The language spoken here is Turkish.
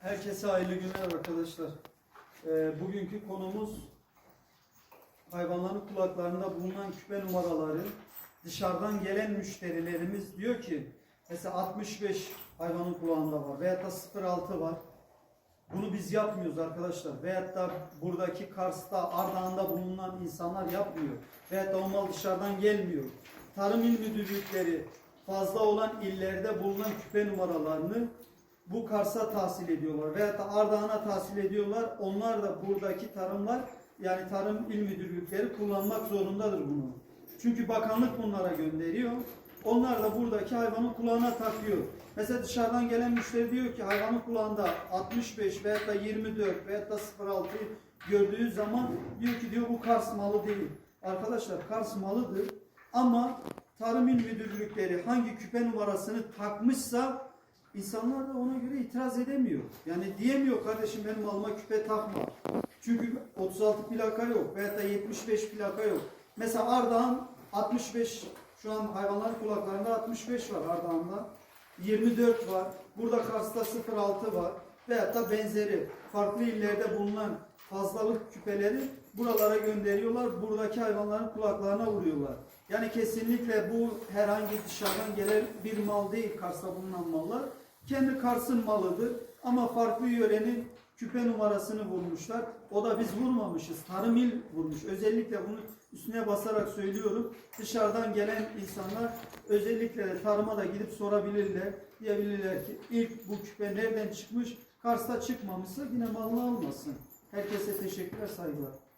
Herkese hayırlı günler arkadaşlar. Ee, bugünkü konumuz hayvanların kulaklarında bulunan küpe numaraları. Dışarıdan gelen müşterilerimiz diyor ki mesela 65 hayvanın kulağında var veyahut da 06 var. Bunu biz yapmıyoruz arkadaşlar. Veyahut da buradaki Kars'ta, Ardahan'da bulunan insanlar yapmıyor. Veyahut da o mal dışarıdan gelmiyor. Tarım İl Müdürlükleri fazla olan illerde bulunan küpe numaralarını bu Kars'a tahsil ediyorlar. Veyahut da Ardahan'a tahsil ediyorlar. Onlar da buradaki tarımlar yani Tarım İl Müdürlükleri kullanmak zorundadır bunu. Çünkü bakanlık bunlara gönderiyor. Onlar da buradaki hayvanın kulağına takıyor. Mesela dışarıdan gelen müşteri diyor ki hayvanın kulağında 65 veyahut da 24 veyahut da 06 gördüğü zaman diyor ki diyor bu Kars malı değil. Arkadaşlar Kars malıdır ama Tarım İl Müdürlükleri hangi küpe numarasını takmışsa insanlar da ona göre itiraz edemiyor. Yani diyemiyor kardeşim benim malıma küpe takma. Çünkü 36 plaka yok veyahut da 75 plaka yok. Mesela Ardahan 65 şu an hayvanların kulaklarında 65 var Ardahan'da. 24 var. Burada Kars'ta 06 var. Veyahut da benzeri farklı illerde bulunan fazlalık küpeleri buralara gönderiyorlar. Buradaki hayvanların kulaklarına vuruyorlar. Yani kesinlikle bu herhangi dışarıdan gelen bir mal değil Kars'ta bulunan mallar. Kendi Kars'ın malıdır ama farklı yörenin küpe numarasını vurmuşlar. O da biz vurmamışız. Tarım il vurmuş. Özellikle bunu üstüne basarak söylüyorum. Dışarıdan gelen insanlar özellikle de tarıma da gidip sorabilirler. Diyebilirler ki ilk bu küpe nereden çıkmış? Kars'ta çıkmamışsa yine malını almasın. Herkese teşekkürler, saygılar.